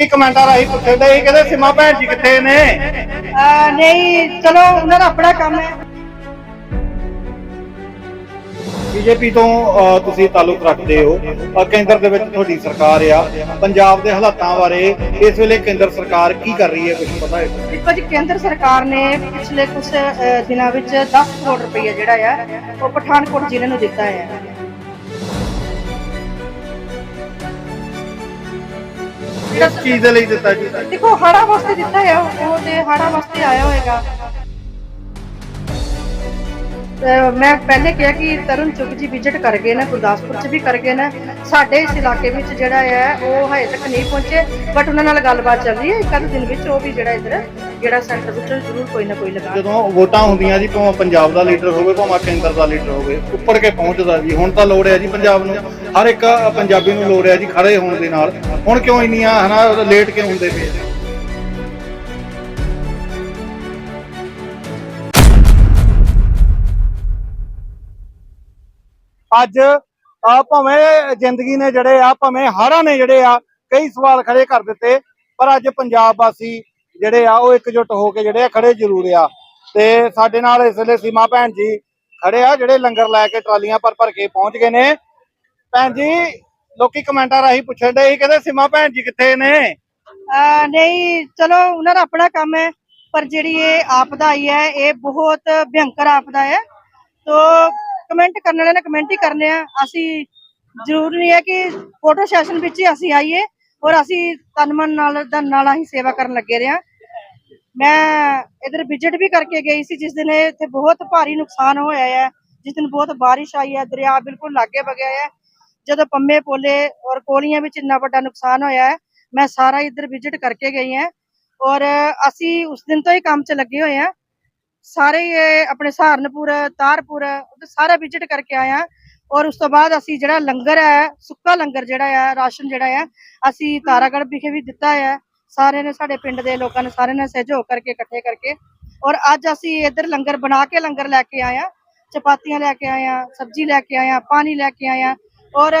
ਲੋਕੀ ਕਮੈਂਟਾਂ ਰਾਹੀਂ ਪੁੱਛਦੇ ਸੀ ਕਹਿੰਦੇ ਸਿਮਾ ਭੈਣ ਜੀ ਕਿੱਥੇ ਨੇ? ਨਹੀਂ ਚਲੋ ਉਹਨਾਂ ਦਾ ਆਪਣਾ ਕੰਮ ਹੈ। ਬੀਜੇਪੀ ਤੋਂ ਅਹ, ਤੁਸੀਂ ਤਾਲੁਕ ਰੱਖਦੇ ਹੋ। ਅਹ, ਕੇਂਦਰ ਦੇ ਵਿੱਚ ਤੁਹਾਡੀ ਸਰਕਾਰ ਆ। ਪੰਜਾਬ ਦੇ ਹਾਲਾਤਾਂ ਬਾਰੇ ਇਸ ਵੇਲੇ ਕੇਂਦਰ ਸਰਕਾਰ ਕੀ ਕਰ ਰਹੀ ਹੈ ਕੁਝ ਪਤਾ ਹੈ? ਦੇਖੋ ਜੀ ਕੇਂਦਰ ਸਰਕਾਰ ਨੇ ਪਿਛਲੇ ਕੁਝ ਦਿਨਾਂ ਵਿੱਚ 10 ਕਰੋੜ ਰੁਪਏ ਜਿਹੜਾ ਆ ਉਹ ਪਠਾਨਕੋਟ ਜ਼ਿਲ੍ਹੇ ਨੂੰ ਦਿੱਤਾ ਹੈ ਕਿਸ ਚੀਜ਼ ਦੇ ਲਈ ਦਿੱਤਾ ਜੀ? ਦੇਖੋ ਹੜਾ ਵਾਸਤੇ ਦਿੱਤਾ ਹੈ ਉਹ ਤੇ ਹੜਾ ਵਾਸਤੇ ਆਇਆ ਹੋਏਗਾ। ਮੈਂ ਪਹਿਲੇ ਕਿਹਾ ਕਿ ਤਰੁਣ ਚੁੱਕ ਜੀ ਵਿਜ਼ਿਟ ਕਰ ਗਏ ਨੇ, ਗੁਰਦਾਸਪੁਰ ਚ ਵੀ ਕਰ ਗਏ ਨੇ। ਸਾਡੇ ਇਸ ਇਲਾਕੇ ਵਿੱਚ ਜਿਹੜਾ ਹੈ, ਉਹ ਹਜੇ ਤੱਕ ਨਹੀਂ ਪਹੁੰਚੇ ਬਟ ਉਹਨਾਂ ਨਾਲ ਗੱਲਬਾਤ ਚੱਲ ਰਹੀ ਹੈ। ਇੱਕ ਅੱਧ ਦਿਨ ਵਿੱਚ ਉਹ ਵੀ ਜਿਹੜਾ ਇੱਧਰ, ਜਿਹੜਾ ਸੈਂਟਰ ਵਿੱਚ ਜ਼ਰੂਰ ਕੋਈ ਨਾ ਕੋਈ ਲਗਾ ਜਦੋਂ ਵੋਟਾਂ ਹੁੰਦੀਆਂ ਜੀ, ਭਾਵੇਂ ਪੰਜਾਬ ਦਾ ਲੀਡਰ ਹੋਵੇ, ਭਾਵੇਂ ਕੇਂਦਰ ਦਾ ਲੀਡਰ ਹੋਵੇ, ਉੱਪਰ ਕੇ ਪਹੁੰਚਦਾ ਜੀ। ਹੁਣ ਤਾਂ ਲੋੜ ਹੈ ਜੀ ਪੰਜਾਬ ਨੂੰ। ਹਰ ਇੱਕ ਪੰਜਾਬੀ ਨੂੰ ਲੋੜ ਹੈ ਜੀ ਖੜੇ ਹੋਣ ਦੇ ਨਾਲ। ਹੁਣ ਕਿਉਂ ਇੰਨੀਆਂ ਹਨਾ ਲੇਟ ਕਿਉਂ ਹੁੰਦੇ ਪਏ? ਅੱਜ ਭਾਵੇਂ ਜ਼ਿੰਦਗੀ ਨੇ ਜਿਹੜੇ ਆ, ਭਾਵੇਂ ਹਾਰਾਂ ਨੇ ਜਿਹੜੇ ਆ, ਕਈ ਸਵਾਲ ਖੜੇ ਕਰ ਦਿੱਤੇ, ਪਰ ਅੱਜ ਪੰਜਾਬ ਵਾਸੀ ਜਿਹੜੇ ਆ, ਉਹ ਇਕਜੁੱਟ ਹੋ ਕੇ ਜਿਹੜੇ ਆ, ਖੜੇ ਜ਼ਰੂਰ ਆ। ਤੇ ਸਾਡੇ ਨਾਲ ਇਸ ਵੇਲੇ ਸੀਮਾ ਭੈਣ ਜੀ ਖੜੇ ਆ, ਜਿਹੜੇ ਲੰਗਰ ਲੈ ਕੇ ਟਰਾਲੀਆਂ ਪਰ ਭਰ ਕੇ ਪਹੁੰਚ ਗਏ ਨੇ। ਭੈਣ ਜੀ, ਲੋਕੀ ਕਮੈਂਟਾਂ ਰਾਹੀਂ ਪੁੱਛਣ ਦੇ ਕਹਿੰਦੇ ਸੀਮਾ ਭੈਣ ਜੀ ਕਿੱਥੇ ਨੇ? ਨਹੀਂ, ਚਲੋ, ਉਹਨਾਂ ਦਾ ਆਪਣਾ ਕੰਮ ਹੈ, ਪਰ ਜਿਹੜੀ ਇਹ ਆਪਦਾ ਆਈ ਹੈ, ਇਹ ਬਹੁਤ ਭਿਅੰਕਰ ਆਪਦਾ ਹੈ। ਤੋ ਕਮੈਂਟ ਕਰਨ ਵਾਲਿਆਂ ਨੇ ਕਮੈਂਟ ਹੀ ਕਰਨੇ ਆ। ਅਸੀਂ ਜ਼ਰੂਰ ਨਹੀਂ ਹੈ ਕਿ ਫੋਟੋ ਸੈਸ਼ਨ ਵਿੱਚ ਹੀ ਅਸੀਂ ਆਈਏ ਔਰ ਅਸੀਂ ਤਨ ਮਨ ਨਾਲ, ਧਨ ਨਾਲ ਅਸੀਂ ਸੇਵਾ ਕਰਨ ਲੱਗੇ ਰਹੇ ਹਾਂ। ਮੈਂ ਇਧਰ ਵਿਜ਼ਿਟ ਵੀ ਕਰਕੇ ਗਈ ਸੀ, ਜਿਸ ਦਿਨ ਇੱਥੇ ਬਹੁਤ ਭਾਰੀ ਨੁਕਸਾਨ ਹੋਇਆ ਹੈ। ਜਿਸ ਦਿਨ ਬਹੁਤ ਬਾਰਿਸ਼ ਆਈ ਹੈ, ਦਰਿਆ ਬਿਲਕੁਲ ਲਾਗੇ ਵਗਿਆ ਹੈ। ਜਦੋਂ ਪੰਮੇ ਪੋਲੇ ਔਰ ਕੋਲੀਆਂ ਵਿੱਚ ਇੰਨਾ ਵੱਡਾ ਨੁਕਸਾਨ ਹੋਇਆ ਹੈ, ਮੈਂ ਸਾਰਾ ਇੱਧਰ ਵਿਜ਼ਿਟ ਕਰਕੇ ਗਈ ਹਾਂ। ਔਰ ਅਸੀਂ ਉਸ ਦਿਨ ਤੋਂ ਹੀ ਕੰਮ 'ਚ ਲੱਗੇ ਹੋਏ ਹਾਂ। ਸਾਰੇ ਹੀ ਆਪਣੇ ਸਹਾਰਨਪੁਰ, ਤਾਰਪੁਰ, ਉੱਥੇ ਸਾਰਾ ਵਿਜ਼ਿਟ ਕਰਕੇ ਆਏ ਹਾਂ। ਔਰ ਉਸ ਤੋਂ ਬਾਅਦ ਅਸੀਂ ਜਿਹੜਾ ਲੰਗਰ ਹੈ, ਸੁੱਕਾ ਲੰਗਰ ਜਿਹੜਾ ਹੈ, ਰਾਸ਼ਨ ਜਿਹੜਾ ਹੈ, ਅਸੀਂ ਤਾਰਾਗੜ੍ਹ ਵਿਖੇ ਵੀ ਦਿੱਤਾ ਹੈ। ਸਾਰੇ ਨੇ ਸਾਡੇ ਪਿੰਡ ਦੇ ਲੋਕਾਂ ਨੇ ਸਾਰੇ ਨੇ ਸਹਿਯੋਗ ਕਰਕੇ, ਇਕੱਠੇ ਕਰਕੇ। ਔਰ ਅੱਜ ਅਸੀਂ ਇੱਧਰ ਲੰਗਰ ਬਣਾ ਕੇ ਲੰਗਰ ਲੈ ਕੇ ਆਏ ਹਾਂ। ਚਪਾਤੀਆਂ ਲੈ ਕੇ ਆਏ ਹਾਂ, ਸਬਜ਼ੀ ਲੈ ਕੇ ਆਏ ਹਾਂ, ਪਾਣੀ ਲੈ ਕੇ ਆਏ ਹਾਂ। ਔਰ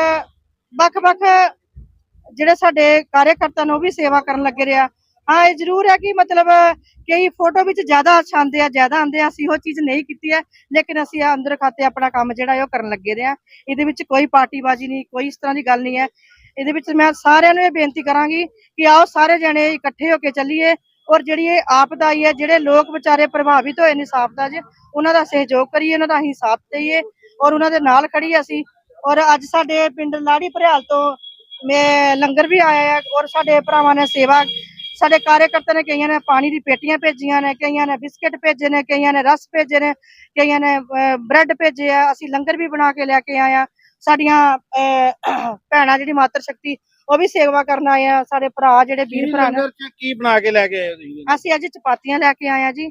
ਵੱਖ-ਵੱਖ ਜਿਹੜੇ ਸਾਡੇ ਕਾਰਜਕਰਤਾ ਨੂੰ ਉਹ ਵੀ ਸੇਵਾ ਕਰਨ ਲੱਗੇ ਰਿਹਾ ਹਾਂ, ਇਹ ਜ਼ਰੂਰ ਹੈ ਕਿ ਮਤਲਬ ਕਈ ਫੋਟੋ ਵਿੱਚ ਜ਼ਿਆਦਾ ਛਾਂਦੇ ਆ, ਜ਼ਿਆਦਾ ਆਂਦੇ ਆ, ਅਸੀਂ ਉਹ ਚੀਜ਼ ਨਹੀਂ ਕੀਤੀ ਹੈ, ਲੇਕਿਨ ਅਸੀਂ ਅੰਦਰ ਖਾਤੇ ਆਪਣਾ ਕੰਮ ਜਿਹੜਾ ਉਹ ਕਰਨ ਲੱਗੇ ਰਹੇ ਹਾਂ ਇਹਦੇ ਵਿੱਚ ਕੋਈ ਪਾਰਟੀਬਾਜ਼ੀ ਨਹੀਂ, ਕੋਈ ਇਸ ਤਰ੍ਹਾਂ ਦੀ ਗੱਲ ਨਹੀਂ ਹੈ। ਇਹਦੇ ਵਿੱਚ ਮੈਂ ਸਾਰਿਆਂ ਨੂੰ ਇਹ ਬੇਨਤੀ ਕਰਾਂਗੀ ਕਿ ਆਓ ਸਾਰੇ ਜਣੇ ਇਕੱਠੇ ਹੋ ਕੇ ਚੱਲੀਏ ਔਰ ਜਿਹੜੀ ਇਹ ਆਪਦਾ ਆਈ ਹੈ, ਜਿਹੜੇ ਲੋਕ ਵਿਚਾਰੇ ਪ੍ਰਭਾਵਿਤ ਹੋਏ ਨੇ ਇਸ ਆਪਦਾ 'ਚ, ਉਹਨਾਂ ਦਾ ਸਹਿਯੋਗ ਕਰੀਏ, ਉਹਨਾਂ ਦਾ ਅਸੀਂ ਸਾਥ ਦੇਈਏ ਔਰ ਉਹਨਾਂ ਦੇ ਨਾਲ ਖੜੀਏ ਅਸੀਂ। ਔਰ ਅੱਜ ਸਾਡੇ ਪਿੰਡ ਲਾੜੀ ਭਰਿਆਲ ਤੋਂ ਮੈਂ ਲੰਗਰ ਵੀ ਆਇਆ ਹੈ ਔਰ ਸਾਡੇ ਭਰਾਵਾਂ ਨੇ ਸੇਵਾ ਸਾਡੇ ਕਾਰਜਕਰਤਾ ਨੇ ਕਈਆਂ ਨੇ ਪਾਣੀ ਦੀ ਪੇਟੀਆਂ ਭੇਜੀਆਂ ਨੇ ਕਈਆਂ ਨੇ ਬਿਸਕਟ ਭੇਜੇ ਨੇ ਕਈਆਂ ਨੇ ਰਸ ਭੇਜੇ ਨੇ ਕਈਆਂ ਨੇ ਬ੍ਰੈਡ ਭੇਜੇ ਆ ਅਸੀਂ ਲੰਗਰ ਵੀ ਬਣਾ ਕੇ ਲੈ ਕੇ ਆਏ ਆ। ਸਾਡੀਆਂ ਭੈਣਾਂ ਜਿਹੜੀ ਮਾਤਰ ਸ਼ਕਤੀ ਉਹ ਵੀ ਸੇਵਾ ਕਰਨ ਆਏ ਆ ਸਾਡੇ ਭਰਾ ਜਿਹੜੇ ਵੀਰ ਭਰਾ ਨੇ। ਕੀ ਬਣਾ ਕੇ ਲੈ ਕੇ ਆਏ ਤੁਸੀਂ? ਅਸੀਂ ਅੱਜ ਚਪਾਤੀਆਂ ਲੈ ਕੇ ਆਏ ਆ ਜੀ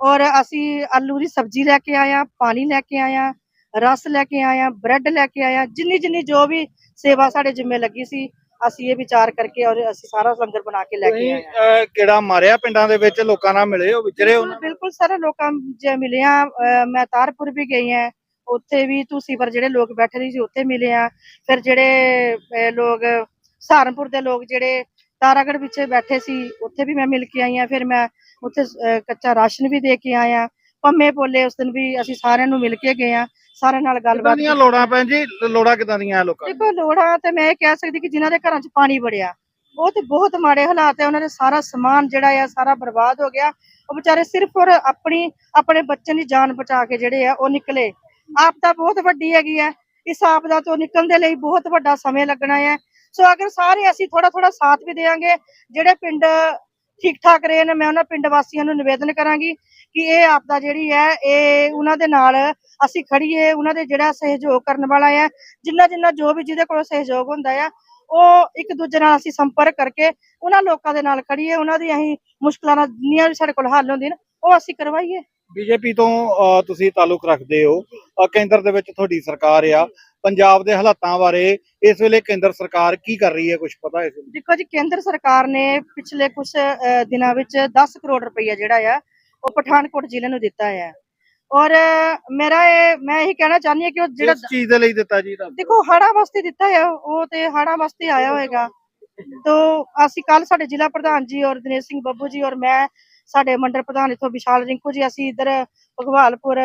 ਔਰ ਅਸੀਂ ਆਲੂ ਦੀ ਸਬਜ਼ੀ ਲੈ ਕੇ ਆਏ ਆ ਪਾਣੀ ਲੈ ਕੇ ਆਏ ਆ ਰਸ ਲੈ ਕੇ ਆਏ ਆ ਬ੍ਰੈਡ ਲੈ ਕੇ ਆਏ ਆ ਜਿੰਨੀ ਜਿੰਨੀ ਜੋ ਵੀ ਸੇਵਾ ਸਾਡੇ ਜਿੰਮੇ ਲੱਗੀ ਸੀ ਅਸੀਂ ਇਹ ਵਿਚਾਰ ਕਰਕੇ ਔਰ ਅਸੀਂ ਸਾਰਾ ਲੰਗਰ ਬਣਾ ਕੇ ਲੈ ਕੇ ਆਏ ਆ ਅਹ, ਕਿਹੜਾ ਮਾਰਿਆ ਪਿੰਡਾਂ ਦੇ ਵਿੱਚ? ਲੋਕਾਂ ਨਾਲ ਮਿਲੇ ਹੋ? ਵਿਚਰੇ ਹੋ ਬਿਲਕੁਲ ਬਿਲਕੁਲ ਸਾਰੇ ਲੋਕਾਂ ਜੇ ਮਿਲੇ ਆ ਅਹ ਮੈਂ ਤਾਰਪੁਰ ਵੀ ਗਈ ਆ ਉੱਥੇ ਵੀ ਤੁਸੀਂ ਪਰ ਜਿਹੜੇ ਲੋਕ ਬੈਠੇ ਰਹੇ ਸੀ ਉੱਥੇ ਮਿਲੇ ਆ ਫਿਰ ਜਿਹੜੇ ਅਹ ਲੋਕ ਸਹਾਰਨਪੁਰ ਦੇ ਲੋਕ ਜਿਹੜੇ ਤਾਰਾਗੜ ਵਿੱਚ ਬੈਠੇ ਸੀ ਉੱਥੇ ਵੀ ਮੈਂ ਮਿਲ ਕੇ ਆਈ ਆ ਫਿਰ ਮੈਂ ਉੱਥੇ ਅਹ ਕੱਚਾ ਰਾਸ਼ਨ ਵੀ ਦੇ ਕੇ ਆਇਆ। ਪੰਮੇ ਪੋਲੇ ਉਸ ਦਿਨ ਵੀ ਅਸੀਂ ਸਾਰਿਆਂ ਨੂੰ ਮਿਲ ਕੇ ਗਏ ਆ ਸਾਰਿਆਂ ਨਾਲ ਗੱਲਬਾਤ ਦੀਆਂ ਲੋੜਾਂ ਭੈਣ ਜੀ? ਲੋੜਾਂ ਕਿਦਾਂ ਦੀਆਂ ਆ ਲੋਕਾਂ ਦੀਆਂ? ਦੇਖੋ ਲੋੜਾਂ ਤੇ ਮੈਂ ਇਹ ਕਹਿ ਸਕਦੀ ਕਿ ਜਿਨ੍ਹਾਂ ਦੇ ਘਰਾਂ 'ਚ ਪਾਣੀ ਵੜਿਆ ਉਹ ਤੇ ਬਹੁਤ ਮਾੜੇ ਹਾਲਾਤ ਹੈ ਉਹਨਾਂ ਦੇ ਸਾਰਾ ਸਮਾਨ ਜਿਹੜਾ ਆ ਸਾਰਾ ਬਰਬਾਦ ਹੋ ਗਿਆ। ਉਹ ਵਿਚਾਰੇ ਸਿਰਫ ਔਰ ਆਪਣੀ ਆਪਣੇ ਬੱਚੇ ਦੀ ਜਾਨ ਬਚਾ ਕੇ ਜਿਹੜੇ ਆ ਉਹ ਨਿਕਲੇ। ਆਪਦਾ ਬਹੁਤ ਵੱਡੀ ਹੈਗੀ ਹੈ। ਇਸ ਆਪਦਾ ਤੋਂ ਨਿਕਲਣ ਦੇ ਲਈ ਬਹੁਤ ਵੱਡਾ ਸਮੇਂ ਲੱਗਣਾ ਹੈ। ਸੋ ਅਗਰ ਸਾਰੇ ਅਸੀਂ ਥੋੜਾ ਥੋੜਾ ਸਾਥ ਵੀ ਦੇਵਾਂਗੇ ਜਿਹੜੇ ਪਿੰਡ ਠੀਕ ਠਾਕ ਰਹੇ ਨੇ, ਮੈਂ ਉਹਨਾਂ ਪਿੰਡ ਵਾਸੀਆਂ ਨੂੰ ਨਿਵੇਦਨ ਕਰਾਂਗੀ ਕਿ ਇਹ ਆਪਦਾ ਜਿਹੜੀ ਹੈ, ਇਹ ਉਹਨਾਂ ਦੇ ਨਾਲ ਅਸੀਂ ਖੜੀਏ ਉਹਨਾਂ ਦੇ ਜਿਹੜਾ ਸਹਿਯੋਗ ਕਰਨ ਵਾਲਾ ਹੈ ਜਿੰਨਾ ਜਿੰਨਾ ਜੋ ਵੀ ਜਿਹਦੇ ਕੋਲੋਂ ਸਹਿਯੋਗ ਹੁੰਦਾ ਆ, ਉਹ ਇੱਕ ਦੂਜੇ ਨਾਲ ਅਸੀਂ ਸੰਪਰਕ ਕਰਕੇ ਉਹਨਾਂ ਲੋਕਾਂ ਦੇ ਨਾਲ ਖੜੀਏ ਉਹਨਾਂ ਦੀ ਅਸੀਂ ਮੁਸ਼ਕਲਾਂ ਨਾਲ ਜਿੰਨੀਆਂ ਵੀ ਸਾਡੇ ਕੋਲ ਹੱਲ ਹੁੰਦੀਆਂ ਨੇ, ਉਹ ਅਸੀਂ ਕਰਵਾਈਏ। ਬੀਜੇਪੀ ਤੋਂ ਤੁਸੀਂ ਤਾਲੁਕ ਰੱਖਦੇ ਹੋ ਕੇਂਦਰ ਦੇ ਵਿੱਚ ਤੁਹਾਡੀ ਸਰਕਾਰ ਆ। ਪੰਜਾਬ ਦੇ ਹਾਲਾਤਾਂ ਬਾਰੇ ਇਸ ਵੇਲੇ ਕੇਂਦਰ ਸਰਕਾਰ ਕੀ ਕਰ ਰਹੀ ਹੈ ਕੁਝ ਪਤਾ ਇਸ ਦੇਖੋ ਜੀ ਕੇਂਦਰ ਸਰਕਾਰ ਨੇ ਪਿਛਲੇ ਕੁਝ ਦਿਨਾਂ ਵਿੱਚ 10 ਕਰੋੜ ਰੁਪਈਆ ਜਿਹੜਾ ਆ ਉਹ ਪਠਾਨਕੋਟ ਜ਼ਿਲ੍ਹੇ ਨੂੰ ਦਿੱਤਾ ਹੈ ਔਰ ਮੇਰਾ ਇਹ ਮੈਂ ਇਹੀ ਕਹਿਣਾ ਚਾਹੁੰਦੀ ਹਾਂ ਕਿ ਉਹ ਜਿਹੜਾ ਚੀਜ਼ ਦੇ ਲਈ ਦਿੱਤਾ ਜੀ ਦੇਖੋ ਹਾੜਾ ਵਾਸਤੇ ਦਿੱਤਾ ਹੈ ਉਹ ਤੇ ਹਾੜਾ ਵਾਸਤੇ ਆਇਆ ਹੋਏਗਾ। तो ਅਸੀਂ ਕੱਲ ਸਾਡੇ ਜ਼ਿਲ੍ਹਾ ਪ੍ਰਧਾਨ ਜੀ ਔਰ ਦਿਨੇਸ਼ ਸਿੰਘ ਬੱਬੂ ਜੀ ਔਰ ਮੈਂ ਸਾਡੇ ਮੰਡਲ ਪ੍ਰਧਾਨ ਇਥੋਂ ਵਿਸ਼ਾਲ ਰਿੰਕੂ ਜੀ, ਅਸੀਂ ਇਧਰ ਭਗਵਾਲਪੁਰ,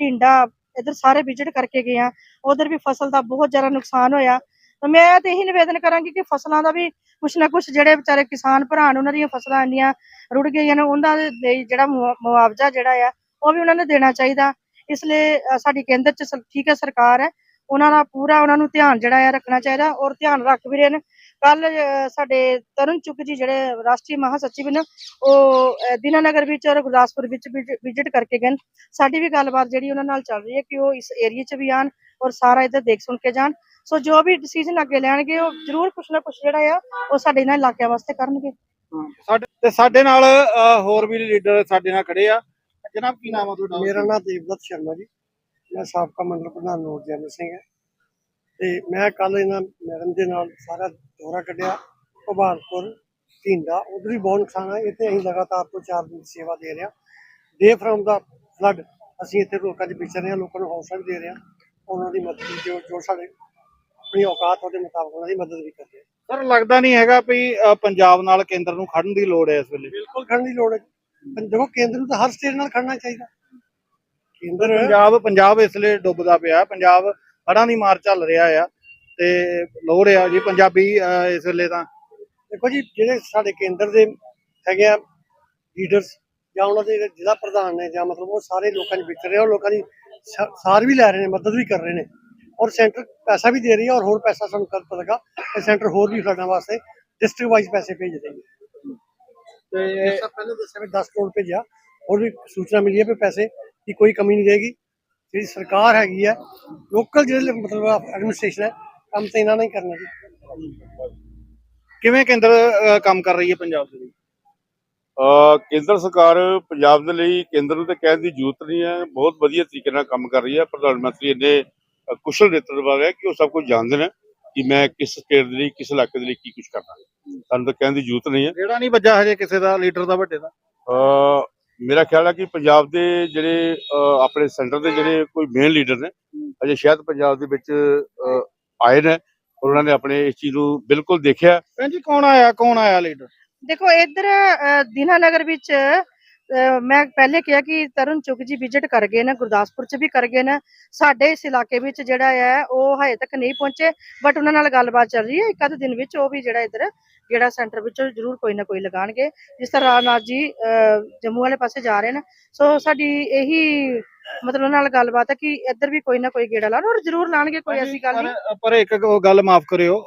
ਢਿੰਡਾ, ਇਧਰ ਸਾਰੇ ਵਿਜ਼ਿਟ ਕਰਕੇ ਗਏ ਆ ਉਧਰ ਵੀ ਫਸਲ ਦਾ ਬਹੁਤ ਜ਼ਿਆਦਾ ਨੁਕਸਾਨ ਹੋਇਆ। ਤਾਂ ਮੈਂ ਤੇ ਇਹੀ ਨਿਵੇਦਨ ਕਰਾਂਗੀ ਕਿ ਫਸਲਾਂ ਦਾ ਵੀ ਕੁਛ ਨਾ ਕੁਛ ਜਿਹੜੇ ਵਿਚਾਰੇ ਕਿਸਾਨ ਭਰਾ ਨੇ ਉਹਨਾਂ ਦੀਆਂ ਫਸਲਾਂ ਇੰਨੀਆਂ ਰੁੜ ਗਈਆਂ ਨੇ, ਉਹਨਾਂ ਦੇ ਲਈ ਜਿਹੜਾ ਮੁਆਵਜ਼ਾ ਜਿਹੜਾ ਆ, ਉਹ ਵੀ ਉਹਨਾਂ ਨੂੰ ਦੇਣਾ ਚਾਹੀਦਾ। ਇਸ ਲਈ ਸਾਡੀ ਕੇਂਦਰ ਚ ਠੀਕ ਹੈ ਸਰਕਾਰ ਹੈ। ਉਹਨਾਂ ਦਾ ਪੂਰਾ ਉਹਨਾਂ ਨੂੰ ਧਿਆਨ ਜਿਹੜਾ ਆ ਰੱਖਣਾ ਚਾਹੀਦਾ ਔਰ ਧਿਆਨ ਰੱਖ ਵੀ ਰਹੇ ਨੇ। ਕੱਲ ਸਾਡੇ ਤਰੁਣ ਚੁੱਕ ਜੀ ਜਿਹੜੇ ਰਾਸ਼ਟਰੀ ਮਹਾਸਚਿਵ ਨੇ ਉਹ ਦੀਨਾਨਗਰ ਵਿੱਚ ਔਰ ਗੁਰਦਾਸਪੁਰ ਵਿੱਚ ਵਿਜ਼ਿਟ ਕਰਕੇ ਗਏ। ਸਾਡੀ ਵੀ ਗੱਲਬਾਤ ਜਿਹੜੀ ਉਹਨਾਂ ਨਾਲ ਚੱਲ ਰਹੀ ਹੈ ਕਿ ਉਹ ਇਸ ਏਰੀਆ 'ਚ ਵੀ ਆਣ ਔਰ ਸਾਰਾ ਇੱਧਰ ਦੇਖ ਸੁਣ ਕੇ ਜਾਣ। ਸੋ ਜੋ ਵੀ ਡਿਸੀਜਨ ਅੱਗੇ ਲੈਣਗੇ ਉਹ ਜ਼ਰੂਰ ਕੁਛ ਨਾ ਕੁਛ ਜਿਹੜਾ ਆ ਉਹ ਸਾਡੇ ਇਹਨਾਂ ਇਲਾਕਿਆਂ ਵਾਸਤੇ ਕਰਨਗੇ। ਸਾਡੇ ਤੇ ਸਾਡੇ ਨਾਲ ਹੋਰ ਵੀ ਲੀਡਰ ਸਾਡੇ ਨਾਲ ਖੜੇ ਆ। ਜਨਾਬ ਕੀ ਨਾਮ ਆ ਤੁਹਾਡਾ? ਮੇਰਾ ਨਾਮ ਦੇਵਦਤ ਸ਼ਰਮਾ ਜੀ। ਮੈਂ ਸਾਬਕਾ ਮੰਡਲ ਪ੍ਰਧਾਨ ਨੂਰ ਜੈਨ ਸਿੰਘ ਹੈ। ਤੇ ਮੈਂ ਕੱਲ ਇਹਨਾਂ ਮੈਡਮ ਦੇ ਨਾਲ ਸਾਰਾ ਦੌਰਾ ਕੱਢਿਆ ਭਵਾਲਪੁਰ ਢੀਂਡਾ ਉਧਰ ਵੀ ਬਹੁਤ ਨੁਕਸਾਨ ਇੱਥੇ ਅਸੀਂ ਲਗਾਤਾਰ ਤੋਂ ਚਾਰ ਦਿਨ ਦੀ ਸੇਵਾ ਦੇ ਰਹੇ ਡੇ ਫਰਮ ਦਾ ਫਲੱਡ ਅਸੀਂ ਇੱਥੇ ਲੋਕਾਂ ਦੇ ਵਿਚਰ ਰਹੇ ਲੋਕਾਂ ਨੂੰ ਹੌਸਲਾ ਵੀ ਦੇ ਰਹੇ ਉਹਨਾਂ ਦੀ ਮਦਦ ਜੋ ਜੋ ਸਾਡੇ ਆਪਣੀ ਔਕਾਤ ਉਹਦੇ ਮੁਤਾਬਕ ਉਹਨਾਂ ਦੀ ਮਦਦ ਵੀ ਕਰਦੇ ਹਾਂ। ਸਰ ਲੱਗਦਾ ਨਹੀਂ ਹੈਗਾ ਵੀ ਪੰਜਾਬ ਨਾਲ ਕੇਂਦਰ ਨੂੰ ਖੜਨ ਦੀ ਲੋੜ ਹੈ ਇਸ ਵੇਲੇ? ਬਿਲਕੁਲ ਖੜਨ ਦੀ ਲੋੜ ਹੈ। ਦੇਖੋ ਕੇਂਦਰ ਨੂੰ ਤਾਂ ਹਰ ਸਟੇਟ ਨਾਲ ਖੜਨਾ ਚਾਹੀਦਾ। ਕੇਂਦਰ ਪੰਜਾਬ ਪੰਜਾਬ ਇਸ ਲਈ ਡੁੱਬਦਾ ਪਿਆ ਪੰਜਾਬ ਹੜ੍ਹਾਂ ਦੀ ਮਾਰ ਚੱਲ ਰਿਹਾ ਆ ਤੇ ਲੋੜ ਆ ਜੀ ਪੰਜਾਬੀ ਇਸ ਵੇਲੇ ਤਾਂ। ਦੇਖੋ ਜੀ ਜਿਹੜੇ ਸਾਡੇ ਕੇਂਦਰ ਦੇ ਹੈਗੇ ਆ ਲੀਡਰਸ ਜਾਂ ਉਹਨਾਂ ਦੇ ਜਿਹੜੇ ਜ਼ਿਲ੍ਹਾ ਪ੍ਰਧਾਨ ਨੇ ਜਾਂ ਮਤਲਬ ਉਹ ਸਾਰੇ ਲੋਕਾਂ ਦੇ ਵਿਚਰ ਰਹੇ ਉਹ ਲੋਕਾਂ ਦੀ ਸਾਰ ਵੀ ਲੈ ਰਹੇ ਨੇ ਮਦਦ ਵੀ ਕਰ ਰਹੇ ਨੇ। ਔਰ ਸੈਂਟਰ ਪੈਸਾ ਵੀ ਦੇ ਰਹੀ ਹੈ ਔਰ ਹੋਰ ਪੈਸਾ ਸਾਨੂੰ ਕੱਲ ਪਤਾ ਲੱਗਾ ਕਿ ਸੈਂਟਰ ਹੋਰ ਵੀ ਫਲੱਡਾਂ ਵਾਸਤੇ ਡਿਸਟ੍ਰਿਕਟ ਵਾਈਜ਼ ਪੈਸੇ ਭੇਜ ਰਹੀ ਤੋਂ ਪਹਿਲਾਂ ਦੱਸਿਆ ਵੀ 10 ਕਰੋੜ ਭੇਜਿਆ। ਹੋਰ ਵੀ ਸੂਚਨਾ ਮਿਲੀ ਹੈ ਕਿ ਪੈਸੇ ਦੀ ਕੋਈ ਕਮੀ ਨਹੀਂ ਰਹੇਗੀ। ਜਿਹੜੀ ਸਰਕਾਰ ਹੈਗੀ ਹੈ ਲੋਕਲ ਜਿਹੜੇ ਮਤਲਬ ਐਡਮਿਨਿਸਟ੍ਰੇਸ਼ਨ ਹੈ ਕੰਮ ਤਾਂ ਇਹਨਾਂ ਨੇ ਹੀ ਕਰਨਾ ਜੀ। ਕਿਵੇਂ ਕੇਂਦਰ ਅ, ਕੰਮ ਕਰ ਰਹੀ ਹੈ ਪੰਜਾਬ ਦੇ ਲਈ? ਅਹ ਕੇਂਦਰ ਸਰਕਾਰ ਪੰਜਾਬ ਦੇ ਲਈ ਕੇਂਦਰ ਨੂੰ ਤਾਂ ਕਹਿਣ ਦੀ ਜ਼ਰੂਰਤ ਨਹੀਂ ਹੈ ਬਹੁਤ ਵਧੀਆ ਤਰੀਕੇ ਨਾਲ ਕੰਮ ਕਰ ਰਹੀ ਹੈ। ਪ੍ਰਧਾਨ ਮੰਤਰੀ ਇੰਨੇ ਅਹ ਕੁਸ਼ਲ ਨੇਤਰਤਵ ਹੈ ਕਿ ਉਹ ਸਭ ਕੁਝ ਜਾਣਦੇ ਨੇ ਕਿ ਮੈਂ ਕਿਸ ਸਟੇਟ ਦੇ ਲਈ ਕਿਸ ਇਲਾਕੇ ਦੇ ਲਈ ਕੀ ਕੁਝ ਕਰਨਾ ਹੈ। ਸਾਨੂੰ ਤਾਂ ਕਹਿਣ ਦੀ ਜ਼ਰੂਰਤ ਨਹੀਂ ਹੈ। ਜਿਹੜਾ ਨਹੀਂ ਵੱਜਾ ਹਜੇ ਕਿਸੇ ਦਾ ਲੀਡਰ ਦਾ ਵੱਡੇ ਦਾ। ਅਹ ਮੇਰਾ ਖਿਆਲ ਹੈ ਕਿ ਪੰਜਾਬ ਦੇ ਜਿਹੜੇ ਆਪਣੇ ਸੈਂਟਰ ਦੇ ਜਿਹੜੇ ਕੋਈ ਮੇਨ ਲੀਡਰ ਨੇ ਅਜੇ ਸ਼ਾਇਦ ਪੰਜਾਬ ਦੇ ਵਿੱਚ ਆਏ ਨੇ ਔਰ ਉਹਨਾਂ ਨੇ ਆਪਣੇ ਇਸ ਚੀਜ਼ ਨੂੰ ਬਿਲਕੁਲ ਦੇਖਿਆ। ਭੈਣ ਜੀ ਕੌਣ ਆਇਆ ਕੌਣ ਆਇਆ ਲੀਡਰ ਦੇਖੋ ਇੱਧਰ ਦੀਨਾਨਗਰ ਵਿੱਚ ਮੈਂ ਪਹਿਲੇ ਕਿਹਾ ਕਿ ਤਰੁਣ ਚੁੱਗ ਜੀ ਵਿਜ਼ਿਟ ਕਰ ਗਏ ਨੇ ਗੁਰਦਾਸਪੁਰ ਚ ਵੀ ਕਰ ਗਏ ਨੇ। ਸਾਡੇ ਇਸ ਇਲਾਕੇ ਵਿੱਚ ਜਿਹੜਾ ਹੈ ਉਹ ਹਜੇ ਤੱਕ ਨਹੀਂ ਪਹੁੰਚੇ ਬਟ ਉਹਨਾਂ ਨਾਲ ਗੱਲਬਾਤ ਚੱਲ ਰਹੀ ਹੈ। ਇੱਕ ਅੱਧ ਦਿਨ ਵਿੱਚ ਉਹ ਵੀ ਜਿਹੜਾ ਇੱਧਰ ਜਿਹੜਾ ਸੈਂਟਰ ਵਿੱਚੋਂ ਜ਼ਰੂਰ ਕੋਈ ਨਾ ਕੋਈ ਲਗਾਣਗੇ ਜਿਸ ਤਰ੍ਹਾਂ ਰਾਜਨਾਥ ਜੀ ਜੰਮੂ ਵਾਲੇ ਪਾਸੇ ਜਾ ਰਹੇ ਨੇ। ਸੋ ਸਾਡੀ ਇਹੀ ਮਤਲਬ ਨਾਲ ਗੱਲਬਾਤ ਹੈ ਕਿ ਇੱਧਰ ਵੀ ਕੋਈ ਨਾ ਕੋਈ ਗੇੜਾ ਲਾਣ ਔਰ ਜ਼ਰੂਰ ਲਾਣਗੇ ਕੋਈ ਐਸੀ ਗੱਲ ਨਹੀਂ। ਪਰ- ਇੱਕ ਗੱਲ ਮਾਫ ਕਰਿਓ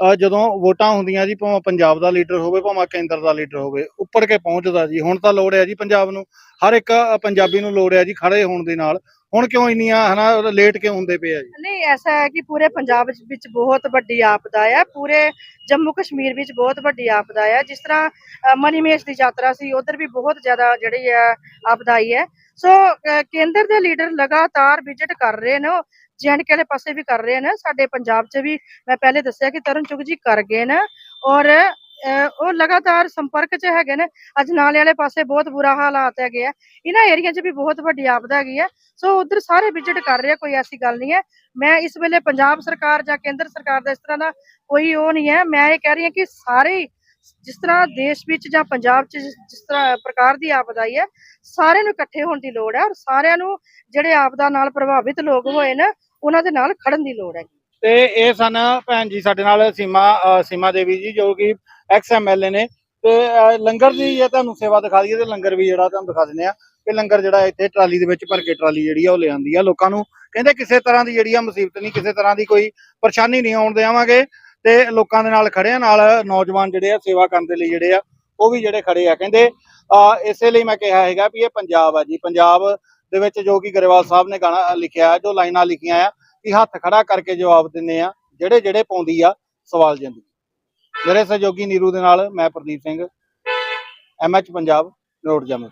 ਜਦੋਂ ਵੋਟਾਂ ਹੁੰਦੀਆਂ ਜੀ ਭਾਵੇਂ ਪੰਜਾਬ ਦਾ ਲੀਡਰ ਹੋਵੇ ਭਾਵੇਂ ਕੇਂਦਰ ਦਾ ਲੀਡਰ ਹੋਵੇ ਉੱਪਰ ਕੇ ਪਹੁੰਚਦਾ ਜੀ। ਹੁਣ ਤਾਂ ਲੋੜ ਹੈ ਜੀ ਪੰਜਾਬ ਨੂੰ। ਹਰ ਇੱਕ ਪੰਜਾਬੀ ਨੂੰ ਲੋੜ ਹੈ ਜੀ ਖੜੇ ਹੋਣ ਦੇ ਨਾਲ। ਹੁਣ ਕਿਉਂ ਇੰਨੀਆਂ ਹਨਾ ਲੇਟ ਕਿਉਂ ਹੁੰਦੇ ਪਏ ਆ ਜੀ? ਨਹੀਂ ਐਸਾ ਹੈ ਕਿ ਪੂਰੇ ਪੰਜਾਬ ਵਿੱਚ- ਬਹੁਤ ਵੱਡੀ ਆਪਦਾ ਹੈ ਪੂਰੇ ਜੰਮੂ ਕਸ਼ਮੀਰ ਵਿੱਚ ਬਹੁਤ ਵੱਡੀ ਆਪਦਾ ਹੈ ਜਿਸ ਤਰ੍ਹਾਂ ਅ, ਮਨੀਮੇਸ਼ ਦੀ ਯਾਤਰਾ ਸੀ ਉਧਰ ਵੀ ਬਹੁਤ ਜ਼ਿਆਦਾ ਜਿਹੜੀ ਹੈ ਆਪਦਾ ਆਈ ਹੈ। ਸੋ ਕੇਂਦਰ ਦੇ ਲੀਡਰ ਲਗਾਤਾਰ ਵਿਜ਼ਿਟ ਕਰ ਰਹੇ ਨੇ ਜੈਨਕੇ ਵਾਲੇ ਪਾਸੇ ਵੀ ਕਰ ਰਹੇ ਨੇ। ਸਾਡੇ ਪੰਜਾਬ 'ਚ ਵੀ ਮੈਂ ਪਹਿਲੇ ਦੱਸਿਆ ਕਿ ਤਰੁਣ ਚੁਗ ਜੀ ਕਰ ਗਏ ਨੇ। ਔਰ ਉਹ ਲਗਾਤਾਰ ਸੰਪਰਕ 'ਚ ਹੈਗੇ ਨੇ। ਅੱਜ ਨਾਲੇ ਵਾਲੇ ਪਾਸੇ ਬਹੁਤ ਬੁਰਾ ਹਾਲਾਤ ਹੈਗੇ ਆ। ਇਹਨਾਂ ਏਰੀਆ 'ਚ ਵੀ ਬਹੁਤ ਵੱਡੀ ਆਪਦਾ ਹੈਗੀ ਹੈ ਸੋ ਉਧਰ ਸਾਰੇ ਵਿਜ਼ਿਟ ਕਰ ਰਹੇ ਕੋਈ ਐਸੀ ਗੱਲ ਨਹੀਂ ਹੈ। ਮੈਂ ਇਸ ਵੇਲੇ ਪੰਜਾਬ ਸਰਕਾਰ ਜਾਂ ਕੇਂਦਰ ਸਰਕਾਰ ਦਾ ਇਸ ਤਰ੍ਹਾਂ ਦਾ ਕੋਈ ਉਹ ਨਹੀਂ ਹੈ। ਮੈਂ ਇਹ ਕਹਿ ਰਹੀ ਹਾਂ ਕਿ ਸਾਰੇ ਜਿਸ ਤਰ੍ਹਾਂ ਦੇਸ਼ ਵਿੱਚ ਜਾਂ ਪੰਜਾਬ 'ਚ ਜਿਸ ਤਰ੍ਹਾਂ ਪ੍ਰਕਾਰ ਦੀ ਆਪਦਾ ਆਈ ਹੈ, ਸਾਰਿਆਂ ਨੂੰ ਇਕੱਠੇ ਹੋਣ ਦੀ ਲੋੜ ਹੈ ਔਰ ਸਾਰਿਆਂ ਨੂੰ ਜਿਹੜੇ ਆਪਦਾ ਨਾਲ ਪ੍ਰਭਾਵਿਤ ਲੋਕ ਹੋਏ ਨੇ, ਉਹਨਾਂ ਦੇ ਨਾਲ ਖੜਨ ਦੀ ਲੋੜ ਹੈ। ਤੇ ਇਹ ਸਨ ਭੈਣ ਜੀ ਸਾਡੇ ਨਾਲ ਸੀਮਾ ਸੀਮਾ ਦੇਵੀ ਜੀ, ਜੋ ਕਿ ਐਕਸ ਐਮਐਲਏ ਨੇ। ਤੇ ਲੰਗਰ ਦੀ ਜੇ ਤੁਹਾਨੂੰ ਸੇਵਾ ਦਿਖਾ ਦਈਏ ਤੇ ਲੰਗਰ ਵੀ ਜਿਹੜਾ ਤੁਹਾਨੂੰ ਦਿਖਾ ਦਿੰਦੇ ਆ ਕਿ ਲੰਗਰ ਜਿਹੜਾ ਇੱਥੇ ਟਰਾਲੀ ਦੇ ਵਿੱਚ ਭਰ ਕੇ ਟਰਾਲੀ ਜਿਹੜੀ ਆ ਉਹ ਲੈ ਆਂਦੀ ਆ। ਲੋਕਾਂ ਨੂੰ ਕਹਿੰਦੇ ਕਿਸੇ ਤਰ੍ਹਾਂ ਦੀ ਜਿਹੜੀ ਆ ਮੁਸੀਬਤ ਨਹੀਂ, ਕਿਸੇ ਤਰ੍ਹਾਂ ਦੀ ਕੋਈ ਪਰੇਸ਼ਾਨੀ ਨਹੀਂ, ਆਉਣ ਦੇਵਾਂਗੇ ਤੇ ਲੋਕਾਂ ਦੇ ਨਾਲ ਖੜੇ ਆ, ਨਾਲ ਨੌਜਵਾਨ ਜਿਹੜੇ ਆ ਸੇਵਾ ਕਰਨ ਦੇ ਲਈ ਜਿਹੜੇ ਆ, ਉਹ ਵੀ ਜਿਹੜੇ ਖੜੇ ਆ। ਕਹਿੰਦੇ ਇਸੇ ਲਈ ਮੈਂ ਕਿਹਾ ਹੈਗਾ ਵੀ ਇਹ ਪੰਜਾਬ ਆ ਜੀ। ਪੰਜਾਬ ਦੇ ਵਿੱਚ ਜੋ ਕਿ ਗਰੇਵਾਲ ਸਾਹਿਬ ਨੇ ਗਾਣਾ ਲਿਖਿਆ, ਜੋ ਲਾਈਨਾਂ ਲਿਖੀਆਂ ਆ ਕਿ ਹੱਥ ਖੜਾ ਕਰਕੇ ਜਵਾਬ ਦਿੰਨੇ ਆ, ਜਿਹੜੇ ਜਿਹੜੇ ਪਾਉਂਦੀ ਆ, ਸਵਾਲ ਜ਼ਿੰਦਗੀ ਮੇਰੇ ਸਹਿਯੋਗੀ ਨੀਰੂ ਦੇ ਨਾਲ ਮੈਂ ਪ੍ਰਦੀਪ ਸਿੰਘ ਐਮਐਚ ਪੰਜਾਬ, ਰੋਡ ਜਮਲ